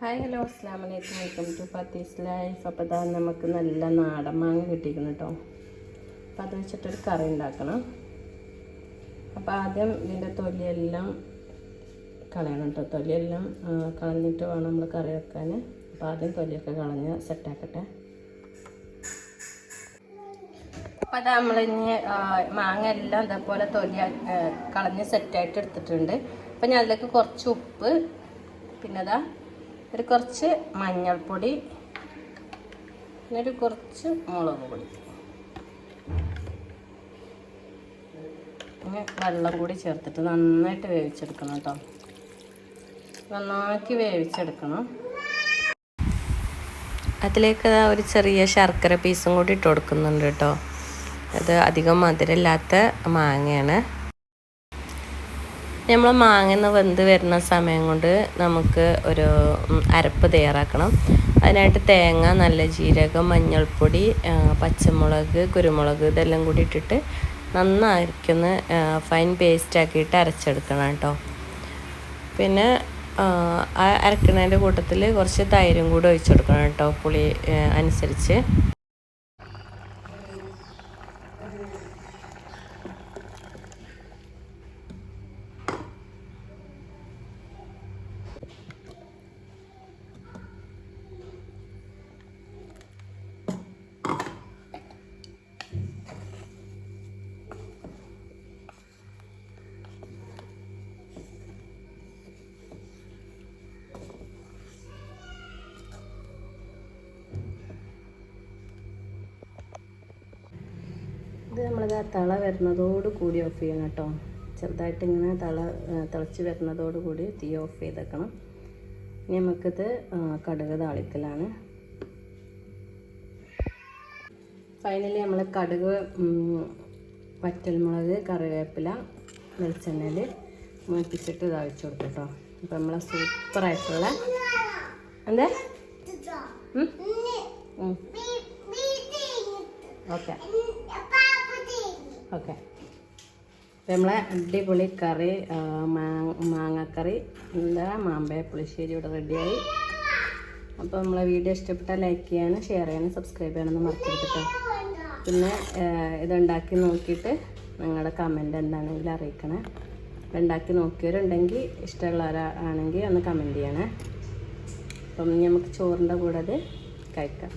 Hi hello അസ്സാം വലൈക്കും welcome to പത്തീസ് life. അപ്പോൾ ഇതാ നമുക്ക് നല്ല നാടൻ മാങ്ങ കിട്ടിയിരിക്കുന്നു കേട്ടോ അപ്പോൾ അത് വെച്ചിട്ടൊരു കറി ഉണ്ടാക്കണം. അപ്പോൾ ആദ്യം ഇതിന്റെ തൊലിയെല്ലാം കളയണം കേട്ടോ തൊലിയെല്ലാം കളഞ്ഞിട്ട് വേണം നമ്മൾ കറി വെക്കാൻ. അപ്പോൾ ആദ്യം തൊലിയൊക്കെ കളഞ്ഞ് സെറ്റാക്കട്ടെ അപ്പോൾ അത് നമ്മളിനി മാങ്ങ എല്ലാം ഇതേപോലെ തൊലി കളഞ്ഞ് സെറ്റായിട്ട് എടുത്തിട്ടുണ്ട്. അപ്പോൾ ഞാൻ അതിലേക്ക് കുറച്ച് ഉപ്പ് പിന്നെ അതാ ഒരു കുറച്ച് മഞ്ഞൾപ്പൊടി പിന്നെ ഒരു കുറച്ച് മുളക് പൊടി. പിന്നെ വെള്ളം കൂടി ചേർത്തിട്ട് നന്നായിട്ട് വേവിച്ചെടുക്കണം കേട്ടോ. നന്നാക്കി വേവിച്ചെടുക്കണം. അതിലേക്ക് ഒരു ചെറിയ ശർക്കര പീസും കൂടി ഇട്ട് കൊടുക്കുന്നുണ്ട് കേട്ടോ. അത് അധികം മധുരമില്ലാത്ത മാങ്ങയാണ്. നമ്മൾ മാങ്ങന്ന് വെന്ത് വരുന്ന സമയം കൊണ്ട് നമുക്ക് ഒരു അരപ്പ് തയ്യാറാക്കണം. അതിനായിട്ട് തേങ്ങ നല്ല ജീരകം മഞ്ഞൾപ്പൊടി പച്ചമുളക് കുരുമുളക് ഇതെല്ലാം കൂടി ഇട്ടിട്ട് നന്നായിരിക്കുന്ന ഫൈൻ പേസ്റ്റ് ആക്കിയിട്ട് അരച്ചെടുക്കണം കേട്ടോ. പിന്നെ അരക്കണതിന്റെ കൂട്ടത്തിൽ കുറച്ച് തൈരും കൂടി ഒഴിച്ചെടുക്കണം കേട്ടോ പുളി അനുസരിച്ച്. ഇത് നമ്മളിത് തള വരുന്നതോട് കൂടി ഓഫ് ചെയ്യണം കേട്ടോ. ചെറുതായിട്ട് ഇങ്ങനെ തള തിളച്ച് വരുന്നതോട് കൂടി തീ ഓഫ് ചെയ്തേക്കണം. ഇനി നമുക്കിത് കടുക് താളിക്കലാണ്. ഫൈനലി നമ്മൾ കടുക് വറ്റൽമുളക് കറിവേപ്പില വെളിച്ചെണ്ണയിൽ മൂപ്പിച്ചിട്ട് ഇതാവിച്ചു കൊടുത്തു കേട്ടോ. അപ്പം നമ്മളെ സൂപ്പറായിട്ടുള്ള എന്താ? Okay okay. നമ്മളെ അടിപൊളി കറി മാങ്ങാക്കറി എന്താ മാമ്പഴ പുളിശ്ശേരി ഇവിടെ റെഡിയായി. അപ്പോൾ നമ്മളെ വീഡിയോ ഇഷ്ടപ്പെട്ടാൽ ലൈക്ക് ചെയ്യാനും ഷെയർ ചെയ്യാനും സബ്സ്ക്രൈബ് ചെയ്യണമെന്ന് മറക്കരുത് കേട്ടോ പിന്നെ ഇതുണ്ടാക്കി നോക്കിയിട്ട് നിങ്ങളുടെ കമന്റ് എന്താണെങ്കിലും അറിയിക്കണേ. ഉണ്ടാക്കി നോക്കിയവരുണ്ടെങ്കിൽ ഇഷ്ടമുള്ളവരാണെങ്കിൽ ഒന്ന് കമന്റ് ചെയ്യണേ. അപ്പം നമുക്ക് ചോറിന്റെ കൂടെ അത് കഴിക്കാം.